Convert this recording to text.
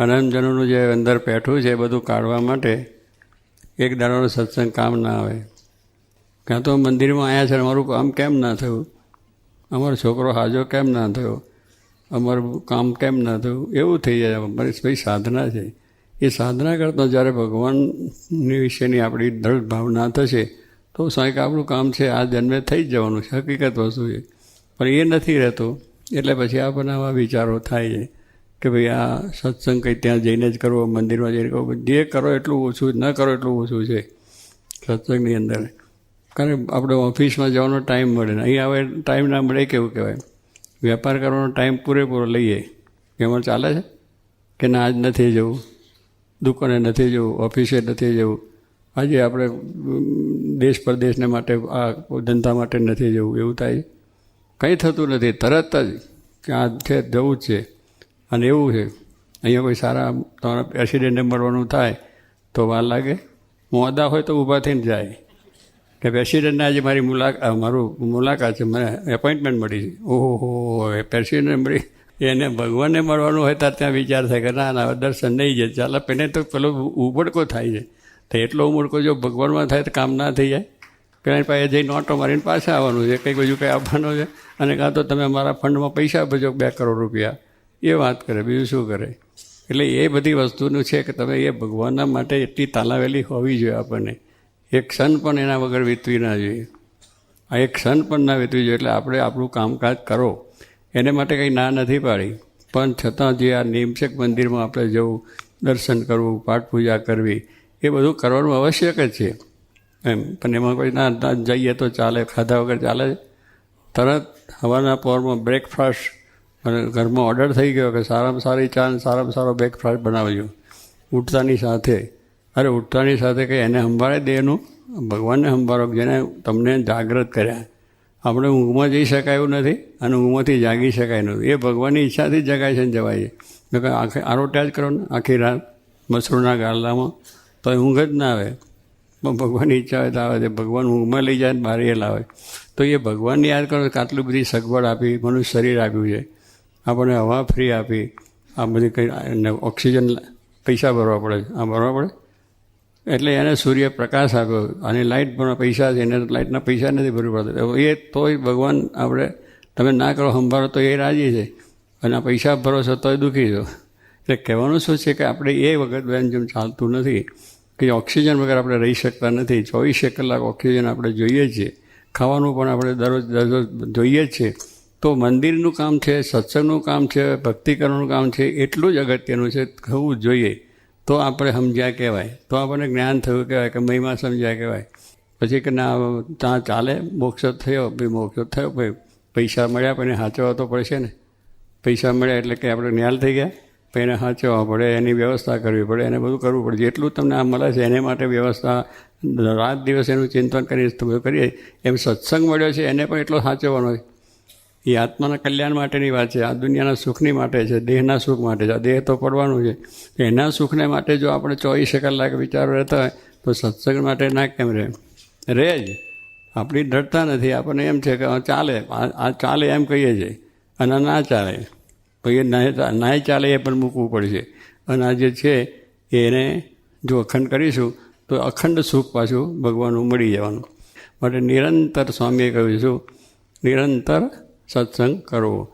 અનંતજનોનું જે અંદર પેઠું છે એ બધું કાઢવા માટે એક દાડાનો સત્સંગ કામ ના આવે. કાં તો મંદિરમાં આવ્યા છે અમારું કામ કેમ ના થયું? અમારો છોકરો હાજો કેમ ના થયો? અમારું કામ કેમ ના થયું? એવું થઈ જાય. અમારી ભાઈ સાધના છે. એ સાધના કરતા જ્યારે ભગવાનની વિશેની આપણી દ્રઢ ભાવના થશે, તો સાંઈક આપણું કામ છે, આ જન્મે થઈ જ જવાનું છે. હકીકત વસ્તુ છે. પણ એ નથી રહેતું. એટલે પછી આપણને આવા વિચારો થાય છે. કે ભાઈ આ સત્સંગ કંઈ ત્યાં જઈને જ કરવો, મંદિરમાં જઈને કરવો. જે કરો એટલું ઓછું, ન કરો એટલું ઓછું છે સત્સંગની અંદર. કારણ કે આપણે ઓફિસમાં જવાનો ટાઈમ મળે ને. અહીં હવે ટાઈમ ના મળે કેવું કહેવાય. વેપાર કરવાનો ટાઈમ પૂરેપૂરો લઈએ. એમાં ચાલે છે? કે ના, આજ નથી જવું. દુકાને નથી જવું, ઓફિસે નથી જવું. આજે આપણે દેશ પરદેશને માટે આ ધંધા માટે નથી જવું. એવું થાય કંઈ થતું નથી. તરત જ કે આ છે, જવું જ છે. અને એવું છે. અહીંયા કોઈ સારા તમારા એક્સિડન્ટને મળવાનું થાય તો વાર લાગે. મોદા હોય તો ઊભા થઈને જાય. કે પ્રેસિડેન્ટને આજે મારી મુલાકાત મારું મુલાકાત છે. મને એપોઇન્ટમેન્ટ મળી છે. ઓહો હો પ્રેસિડેન્ટ મળી. એને ભગવાનને મળવાનું હોય ત્યારે ત્યાં વિચાર થાય કે ના ના દર્શન નહીં જાય. ચાલો પેને તો પેલો ઉબડકો થાય છે. તો એટલો ઉમડકો જો ભગવાનમાં થાય તો કામ ના થઈ જાય. પેલા પાસે જઈને ઓટો મારીને પાછા આવવાનું છે. કંઈક બીજું કંઈ આપવાનું છે. અને કાં તો તમે મારા ફંડમાં પૈસા ભજો, બે કરોડ રૂપિયા. એ વાત કરે, બીજું શું કરે? એટલે એ બધી વસ્તુનું છે કે તમે એ ભગવાનના માટે એટલી તાલાવેલી હોવી જોઈએ આપણને. એક ક્ષણ પણ એના વગર વીતવી ના જોઈએ. આ એક ક્ષણ પણ ના વીતવી જોઈએ, એટલે આપણે આપણું કામકાજ કરો. એને માટે કંઈ ના નથી પાડી. પણ છતાં જે આ નિમશેક મંદિરમાં આપણે જવું, દર્શન કરવું, પાઠ પૂજા કરવી, એ બધું કરવાનું આવશ્યક જ છે. એમ. પણ એમાં કોઈ ના જઈએ તો ચાલે, ખાધા વગર ચાલે. તરત હવાના પોરમાં બ્રેકફાસ્ટ અને ઘરમાં ઓર્ડર થઈ ગયો કે સારામાં સારી ચા સારામાં સારો બ્રેકફાસ્ટ બનાવજો. ઉઠતાની સાથે, અરે ઉઠતાની સાથે કંઈ એને સંભાળે દે એનું ભગવાનને સંભાળો જેને તમને જાગૃત કર્યા. આપણે ઊંઘમાં જઈ શકાય એવું નથી અને ઊંઘમાંથી જાગી શકાય નથી. એ ભગવાનની ઈચ્છાથી જગાય છે ને જવાય. છે આખે આરોટ્યા જ કરો ને, આખી રાત મસરૂના ગાલામાં તો ઊંઘ જ ના આવે. પણ ભગવાનની ઈચ્છા હોય તો આવે છે. ભગવાન ઊંઘમાં લઈ જાય ને બહાર એ લાવે. તો એ ભગવાનને યાદ કરો કે આટલી બધી સગવડ આપી, મનુષ્ય શરીર આપ્યું છે. આપણને હવા ફ્રી આપી, આ બધી કંઈ ઓક્સિજન પૈસા ભરવા પડે આ ભરવા પડે? એટલે એને સૂર્ય પ્રકાશ આપ્યો. અને લાઇટ પણ પૈસા છે. એને લાઇટના પૈસા નથી ભરવું પડતું. એ તોય ભગવાન આપણે, તમે ના કરો, સંભાળો, તો એ રાજી છે. અને આ પૈસા ભરો છો, તોય દુઃખી છો. એટલે કહેવાનું શું છે કે આપણે એ વખત બેન જેમ ચાલતું નથી, કે ઓક્સિજન વગર આપણે રહી શકતા નથી. ચોવીસે કલાક ઓક્સિજન આપણે જોઈએ છીએ. ખાવાનું પણ આપણે દરરોજ દરરોજ જોઈએ જ છે તો મંદિરનું કામ છે, સત્સંગનું કામ છે ભક્તિ કરવાનું કામ છે, એટલું જ અગત્યનું છે, થવું જોઈએ. તો આપણે સમજ્યા કહેવાય. તો આપણને જ્ઞાન થયું કહેવાય કે મહિમા સમજ્યા કહેવાય. પછી કે ના ત્યાં ચાલે, મોક્ષ થયો, ભાઈ મોક્ષ થયો, ભાઈ પૈસા મળ્યા, પણ એને સાચવવા તો પડશે ને. પૈસા મળ્યા એટલે કે આપણે જ્ઞાન થઈ ગયા, પણ એને સાચવવા પડે, એની વ્યવસ્થા કરવી પડે, એને બધું કરવું પડે. જેટલું તમને આ મળે છે, એને માટે વ્યવસ્થા, રાત દિવસ એનું ચિંતન કરી કરીએ. એમ સત્સંગ મળ્યો છે, એને પણ એટલો સાચવવાનો છે. એ આત્માના કલ્યાણ માટેની વાત છે, આ દુનિયાના સુખની માટે છે, દેહના સુખ માટે છે, આ દેહ તો પડવાનું છે. એના સુખને માટે જો આપણે ચોવીસે કલાક વિચારો રહેતા હોય, તો સત્સંગ માટે ના કેમ રહે? રહે જ. આપણી ડરતા નથી. આપણને એમ છે કે ચાલે, આ ચાલે એમ કહીએ છીએ. અને ના ચાલે. પછી ના ચાલે એ પણ મૂકવું પડશે. અને આ જે છે, એને જો અખંડ કરીશું, તો અખંડ સુખ પાછું ભગવાનનું મળી જવાનું. માટે નિરંતર સ્વામીએ કહ્યું છું નિરંતર સત્સંગ કરવો.